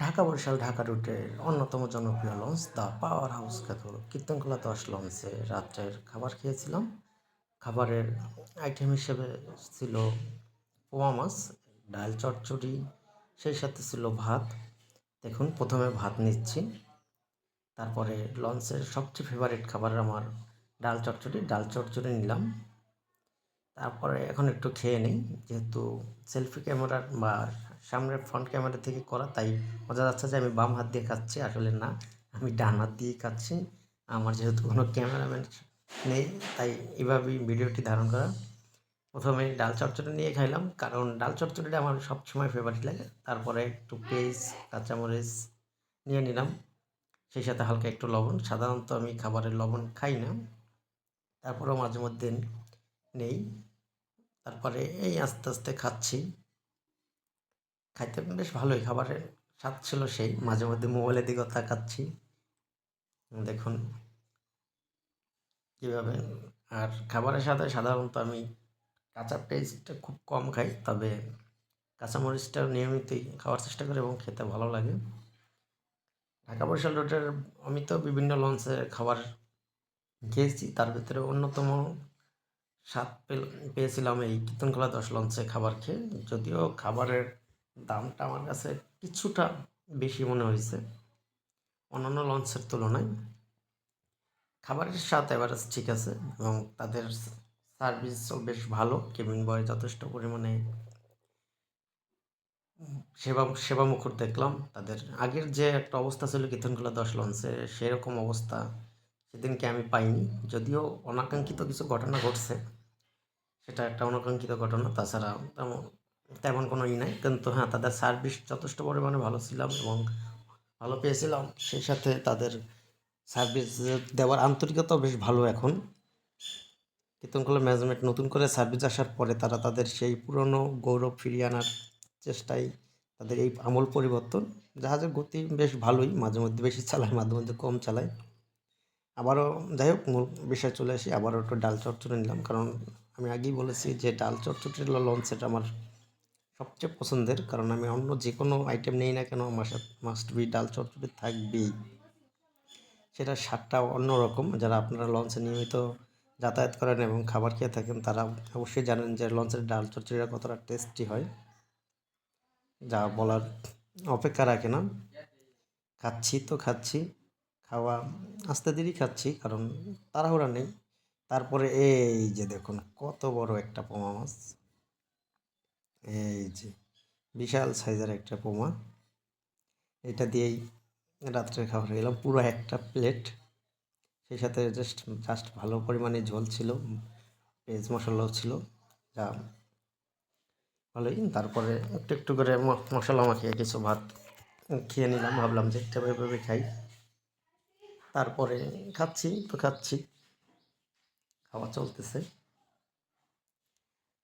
ঢাকা বরিশাল, ঢাকা রুটের অন্যতম জনপ্রিয় লঞ্চ দ্য পাওয়ার হাউস খ্যাত কীর্তনকলা দশ লঞ্চে। রাত্রের খাবার খেয়েছিলাম। খাবারের আইটেম হিসেবে ছিল পোয়া মাছ, ডাল চচ্চড়ি, সেই সাথে ছিল ভাত। দেখুন, প্রথমে ভাত নিচ্ছি। তারপরে লঞ্চের সবচেয়ে ফেভারিট খাবার আমার ডাল চচ্চড়ি। ডাল চচ্চড়ি নিলাম। তারপরে এখন একটু খেয়ে নিই। যেহেতু সেলফি ক্যামেরার বা সামনের ফ্রন্ট ক্যামেরা থেকে করা, তাই বোঝা যাচ্ছে যে আমি বাম হাত দিয়ে খাচ্ছি আসলে না, আমি ডান হাত দিয়েই খাচ্ছি আমার যেহেতু কোনো ক্যামেরাম্যান নেই, তাই এভাবেই ভিডিওটি ধারণ করা। প্রথমে ডাল চচ্চড়ি নিয়ে খাইলাম, কারণ ডাল চচ্চড়িটা আমার সবসময় ফেভারিট লাগে। তারপরে একটু পেঁয়াজ কাঁচামরিচ নিয়ে নিলাম। সেই সাথে হালকা একটু লবণ, সাধারণত আমি খাবারের লবণ খাই না। তারপরেও মাঝে মধ্যে নেই। তারপরে এই আস্তে আস্তে খাচ্ছি। খাইতে বেশ ভালোই খাবারের স্বাদ ছিল সেই। মাঝে মধ্যে মোবাইলের দিকেও তাকাচ্ছি। দেখুন কীভাবে। আর খাবারের সাথে সাধারণত আমি কাঁচা পেস্টটা খুব কম খাই, তবে কাঁচামরিচটা নিয়মিতই খাওয়ার চেষ্টা করি এবং খেতে ভালো লাগে। ঢাকা বরিশাল রোডের, আমি তো বিভিন্ন লঞ্চে খাবার খেয়েছি, তার ভিতরে অন্যতম স্বাদ পেয়েছিলাম এই কীর্তনখোলা দশ লঞ্চে খাবার খেয়ে। যদিও খাবারের দামটা আমার কাছে কিছুটা বেশি মনে হয়েছে। অন্যান্য লঞ্চের তুলনায়। খাবারের স্বাদ এভারেজ ঠিক আছে এবং তাদের সার্ভিসও বেশ ভালো, কেবিন বয় যথেষ্ট পরিমাণে সেবা সেবা মুখর দেখলাম। তাদের আগের যে একটা অবস্থা ছিল কীর্তনখোলা দশ লঞ্চে, সেরকম অবস্থা সেদিনকে আমি পাইনি। যদিও অনাকাঙ্ক্ষিত কিছু ঘটনা ঘটছে, সেটা একটা অনাকাঙ্ক্ষিত ঘটনা। তাছাড়া তেমন তেমন কোনো ই নাই। কিন্তু হ্যাঁ তাদের সার্ভিস যথেষ্ট পরিমাণে ভালো ছিলাম এবং ভালো পেয়েছিলাম। সেই সাথে তাদের সার্ভিস দেওয়ার আন্তরিকতাও বেশ ভালো এখন। কীর্তনখোলা ম্যানেজমেন্ট নতুন করে সার্ভিস আসার পরে তারা তাদের সেই পুরনো গৌরব ফিরিয়ে আনার চেষ্টায় তাদের এই আমূল পরিবর্তন। জাহাজের গতি বেশ ভালোই, মাঝে মধ্যে বেশি চালায়, মাঝে মধ্যে কম চালায়। আবারও যাই হোক, মূল বিষয় চলে আসি, আবারও একটু ডাল চচ্চড়ি নিলাম। কারণ আমি আগেই বলেছি যে ডাল চচ্চড়ির লঞ্চ এটা আমার সবচেয়ে পছন্দের, কারণ আমি অন্য যে কোনো আইটেম নেই না কেন, আমার সাথে মাস্ট বি ডাল চচ্চড়ি থাকবেই। সেটার স্বাদটা অন্যরকম। যারা আপনারা লঞ্চে নিয়মিত যাতায়াত করেন এবং খাবার খেয়ে থাকেন, তারা অবশ্যই জানেন যে লঞ্চের ডাল চচ্চড়িটা কতটা টেস্টি হয়। যা বলার অপেক্ষা রাখে না। খাচ্ছি তো খাচ্ছি, খাওয়া আস্তে দেরি খাচ্ছি, কারণ তাড়াহুড়া নেই। তারপরে এই যে দেখুন, কত বড় একটা পোমা মাছ। এই যে, বিশাল সাইজের একটা পোমা। এটা দিয়েই রাত্রে খাবার গেলাম। পুরো একটা প্লেট সেই সাথে জাস্ট জাস্ট ভালো পরিমাণে ঝোল ছিল, পেঁয়াজ মশলাও ছিল। যা ভালোই। তারপরে একটু একটু করে মশলা মাখিয়ে কিছু ভাত খেয়ে নিলাম। ভাবলাম যে একটা ভেবে খাই। তারপরে খাচ্ছি, তো খাচ্ছি। খাওয়া চলতেছে।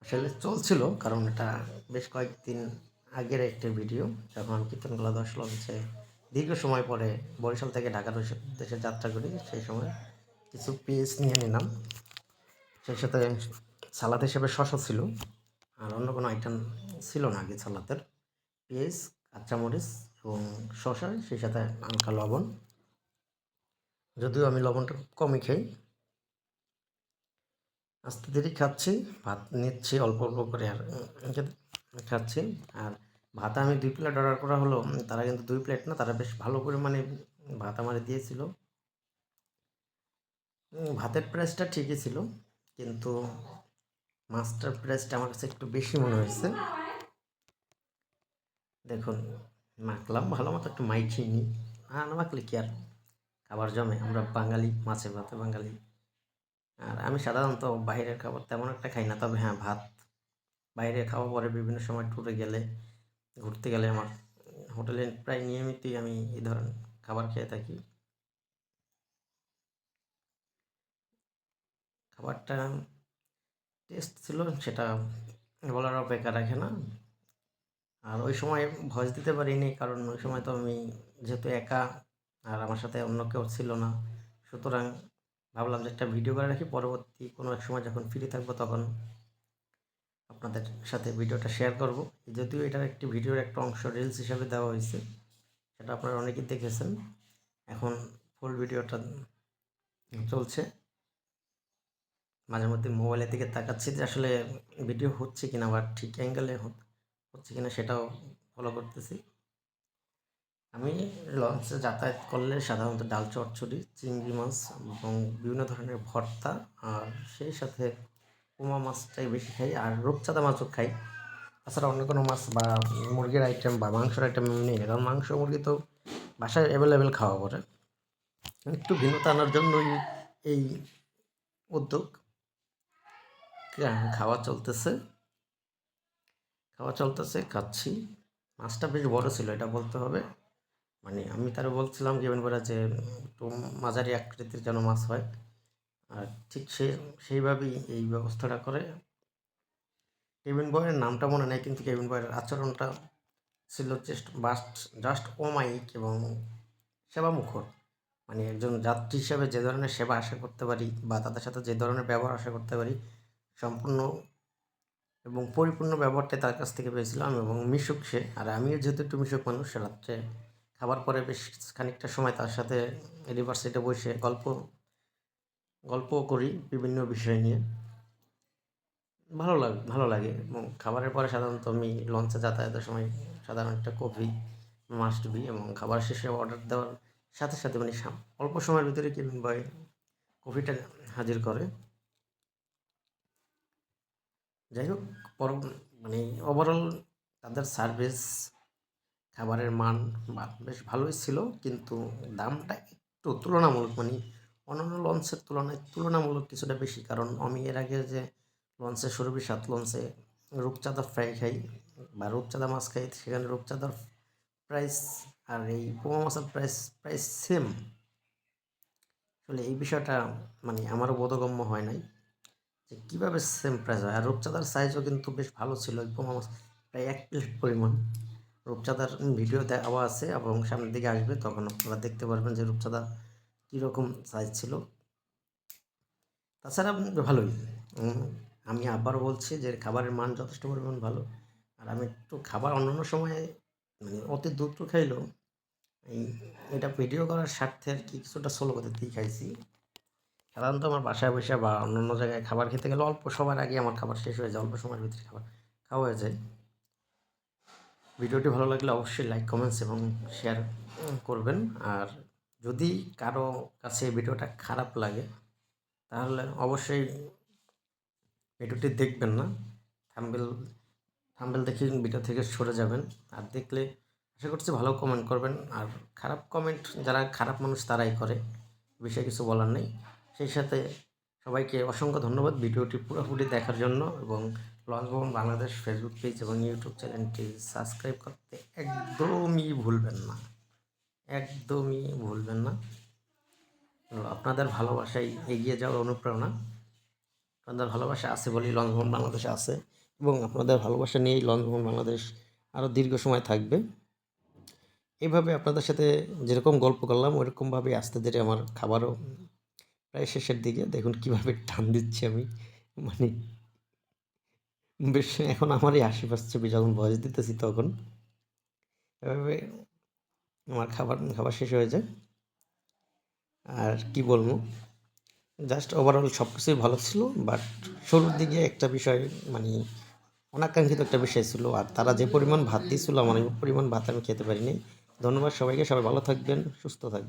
আসলে চলছিল, কারণ এটা বেশ কয়েকদিন আগের একটি ভিডিও যখন আমি কীর্তনগুলা দশ লঞ্চে। দীর্ঘ সময় পরে বরিশাল থেকে ঢাকা দেশে যাত্রা করি, সেই সময় কিছু পিস নিয়ে নিলাম। সেই সাথে সালাদ হিসেবে শশা ছিল, আর অন্য কোনো আইটেম ছিল না আগে সালাদের পেঁয়াজ, কাঁচামরিচ এবং শশা, সেই সাথে হালকা লবণ। যদিও আমি লবণটা কমই খাই আস্তে ধীরে খাচ্ছি, ভাত নিচ্ছি, অল্প অল্প করে আর খাচ্ছি। আর ভাত আমি দুই প্লেট অর্ডার করা হলো, তারা কিন্তু দুই প্লেট না, তারা বেশ ভালো পরিমাণে ভাত আমার দিয়েছিল। ভাতের প্রাইসটা ঠিকই ছিল, কিন্তু মাছটার প্রাইসটা আমার কাছে একটু বেশি মনে হয়েছে। দেখুন, মাখলাম, ভালো মতো একটু মাইখিয়ে নিই। আর না মাখলে কি আর, খাবার জমে। আমরা বাঙালি, মাছে ভাতে বাঙালি। আর আমি সাধারণত বাইরের খাবার তেমন একটা খাই না, তবে হ্যাঁ ভাত। বাইরে খাওয়া পরে বিভিন্ন সময় ট্যুরে গেলে, ঘুরতে গেলে আমার হোটেলে প্রায় নিয়মিতই আমি এই ধরনের খাবার খেয়ে থাকি। খাবারটা টেস্ট ছিল, সেটা বলার অপেক্ষা রাখে না। আর ওই সময় ভয়েস দিতে পারিনি, কারণ ওই সময় তো আমি যেহেতু একা, আর আমার সাথে অন্য কেউ ছিল না, সুতরাং ভাবলাম যে একটা ভিডিও করে রাখি। পরবর্তী কোনো এক সময় যখন ফ্রি থাকব তখন আপনাদের সাথে ভিডিওটা শেয়ার করব। যদিও এটার একটি ভিডিওর একটা অংশ রিলস হিসাবে দেওয়া হয়েছে, সেটা আপনারা অনেকেই দেখেছেন। এখন ফুল ভিডিওটা চলছে। মাঝে মধ্যে মোবাইলের দিকে তাকাচ্ছি যে আসলে ভিডিও হচ্ছে কিনা বা ঠিক অ্যাঙ্গেলে হচ্ছে কিনা সেটাও ফলো করতেছি। আমি লঞ্চে যাতায়াত করলে সাধারণত ডাল চচ্চড়ি, চিংড়ি মাছ এবং বিভিন্ন ধরনের ভর্তা আর সেই সাথে পোমা মাছটাই বেশি খাই আর রূপচাঁদা মাছও খাই। তাছাড়া অন্য কোনো মাছ বা মুরগির আইটেম বা মাংসের আইটেম আমি নিই না কারণ মাংস মুরগি তো বাসায় অ্যাভেলেবেল খাওয়া পড়ে। একটু ভিন্নতা আনার জন্যই এই উদ্যোগ খাওয়া চলতেছে। খাওয়া চলতেছে, খাচ্ছি। মাছটা বেশ বড় ছিল, এটা বলতে হবে। মানে আমি তারা বলছিলাম গেবেন বলে যে, একটু মাঝারি আকৃতির যেন মাছ হয়। আর ঠিক সে, সেইভাবেই এই ব্যবস্থাটা করে। কেবিন বয়ের নামটা মনে নেই, কিন্তু কেবিন বয়ের আচরণটা ছিল জাস্ট বাস্ট জাস্ট অমায়িক এবং সেবামুখর। মানে একজন যাত্রী হিসাবে যে ধরনের সেবা আশা করতে পারি বা তাদের সাথে যে ধরনের ব্যবহার আশা করতে পারি, সম্পূর্ণ এবং পরিপূর্ণ ব্যবহারটাই তার কাছ থেকে পেয়েছিলাম এবং মিশুক সে। আর আমিও যেহেতু একটু মিশুক মানুষ রাত্রে খাবার পরে বেশ খানিকটা সময় তার সাথে সাইডে বসে গল্প গল্প করি বিভিন্ন বিষয় নিয়ে। ভালো লাগে ভালো লাগে এবং খাবারের পরে সাধারণত আমি লঞ্চে যাতায়াতের সময় সাধারণ একটা কফি মাস্ট বি এবং খাবার শেষে অর্ডার দেওয়ার সাথে সাথে মানে অল্প সময়ের ভিতরে কেবিন বয় কফিটা হাজির করে। যাই হোক মানে ওভারঅল তাদের সার্ভিস খাবারের মান বেশ ভালোই ছিল, কিন্তু দামটা একটু তুলনামূলক মানে অন্যান্য লঞ্চের তুলনায় তুলনামূলক কিছুটা বেশি। কারণ আমি এর আগে যে লঞ্চে সুরভি সাত লঞ্চে রূপচাঁদা ফ্রাই খাই বা রূপচাঁদা মাছ খাই, সেখানে রূপচাঁদার প্রাইস আর এই পোমা মাছের প্রাইস প্রাইস সেম আসলে এই বিষয়টা মানে আমারও বোধগম্য হয় নাই যে কীভাবে সেম প্রাইস হয়। আর রূপচাঁদার সাইজও কিন্তু বেশ ভালো ছিল পোমা মাছ প্রায় এক প্লেট পরিমাণ। রূপচাঁদার ভিডিও দেওয়া আছে এবং সামনের দিকে আসবে, তখন আপনারা দেখতে পারবেন যে রূপচাঁদা কীরকম সাইজ ছিল। তাছাড়া ভালোই। আমি আবার বলছি যে খাবারের মান যথেষ্ট পরিমাণ ভালো। আর আমি একটু খাবার অন্যান্য সময়ে মানে অতি দ্রুত খাইলেও, এই এটা ভিডিও করার স্বার্থে আর কি কিছুটা সোলো দিয়েই খাইছি। সাধারণত আমার বাসায় বসে বা অন্য জায়গায় খাবার খেতে গেলে অল্প সময়ের আগে আমার খাবার শেষ হয়ে যায়, অল্প সময়ের ভিতরে খাবার খাওয়া হয়ে যায়। ভিডিওটি ভালো লাগলে অবশ্যই লাইক কমেন্টস এবং শেয়ার করবেন। আর যদি কারও কাছে ভিডিওটা খারাপ লাগে, তাহলে অবশ্যই ভিডিওটি দেখবেন না। থাম্বেল থাম্বেল দেখে ভিডিও থেকে সরে যাবেন। আর দেখলে আশা করছি ভালো কমেন্ট করবেন। আর খারাপ কমেন্ট যারা খারাপ মানুষ, তারাই করে। বিষয়ে কিছু বলার নেই। সেই সাথে সবাইকে অসংখ্য ধন্যবাদ ভিডিওটি পুরোপুরি দেখার জন্য এবং launch Bhaban Bangladesh Facebook page এবং ইউটিউব চ্যানেলটি সাবস্ক্রাইব করতে একদমই ভুলবেন না। একদমই ভুলবেন না। আপনাদের ভালোবাসায় এগিয়ে যাওয়ার অনুপ্রেরণা। আপনাদের ভালোবাসা আছে বলেই লঞ্চ ভবন বাংলাদেশে আছে এবং আপনাদের ভালোবাসা নিয়েই লঞ্চ ভবন বাংলাদেশ আরও দীর্ঘ সময় থাকবে। এইভাবে আপনাদের সাথে যেরকম গল্প করলাম ওইরকমভাবে আস্তে ধীরে আমার খাবারও প্রায় শেষের দিকে। দেখুন কীভাবে টান দিচ্ছি আমি। মানে বেশ, এখন আমারই হাসি ছবি যখন বয়স দিতেছি তখন, এভাবে আমার খাবার খাবার শেষ হয়ে যায়। আর কি বলব? জাস্ট ওভারঅল সব কিছুই ভালো ছিল বাট শুরুর দিকে একটা বিষয় মানে অনাকাঙ্ক্ষিত একটা বিষয় ছিল, আর তারা যে পরিমাণ ভাত দিয়েছিল, আমার পরিমাণ ভাত আমি খেতে পারিনি। ধন্যবাদ সবাইকে, সবাই ভালো থাকবেন, সুস্থ থাকবেন।